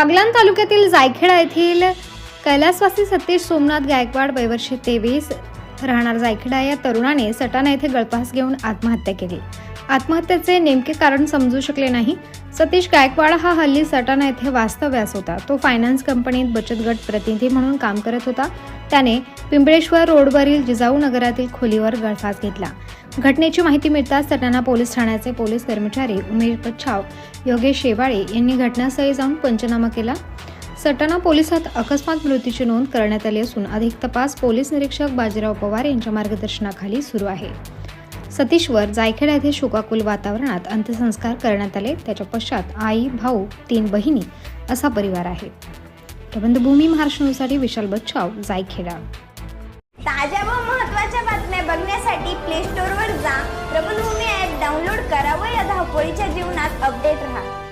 बागलाण तालुक्यातील जायखेडा येथील कैलासवासी सतीश सोमनाथ गायकवाड वयवर्षी तेवीस राहणार जायखेडा या तरुणाने सटाणा येथे गळपास घेऊन आत्महत्या केली. आत्महत्येचे नेमके कारण समजू शकले नाही. सतीश गायकवाड हा हल्ली सटाणा येथे वास्तव्यास होता. तो फायनान्स कंपनीत बचत गट प्रतिनिधी म्हणून काम करत होता. त्याने पिंपळेश्वर रोडवरील जिजाऊ नगरातील खोलीवर गळफास घेतला. घटनेची माहिती मिळताच सटाणा पोलीस ठाण्याचे पोलीस कर्मचारी उमेश पच्छाव योगेश शेवाळे यांनी घटनास्थळी जाऊन पंचनामा केला. सटाणा पोलिसात अकस्मात मृत्यूची नोंद करण्यात आली असून अधिक तपास पोलीस निरीक्षक बाजीराव पवार यांच्या मार्गदर्शनाखाली सुरू आहे. सतीशवर जायखेडा येथे शोकाकुल वातावरणात अंत्यसंस्कार करण्यात आले. त्याच्या पश्चात आई भाऊ तीन बहिणी असा परिवार आहे. प्रबंधभूमी महाराष्ट्र न्यूजसाठी विशाल बच्छाव जायखेडा. ताज्या व महत्त्वाच्या बातम्या बघण्यासाठी प्ले स्टोअरवर जा. प्रबंधभूमी ॲप डाउनलोड करा व या धावपळीच्या जीवनात अपडेट राहा.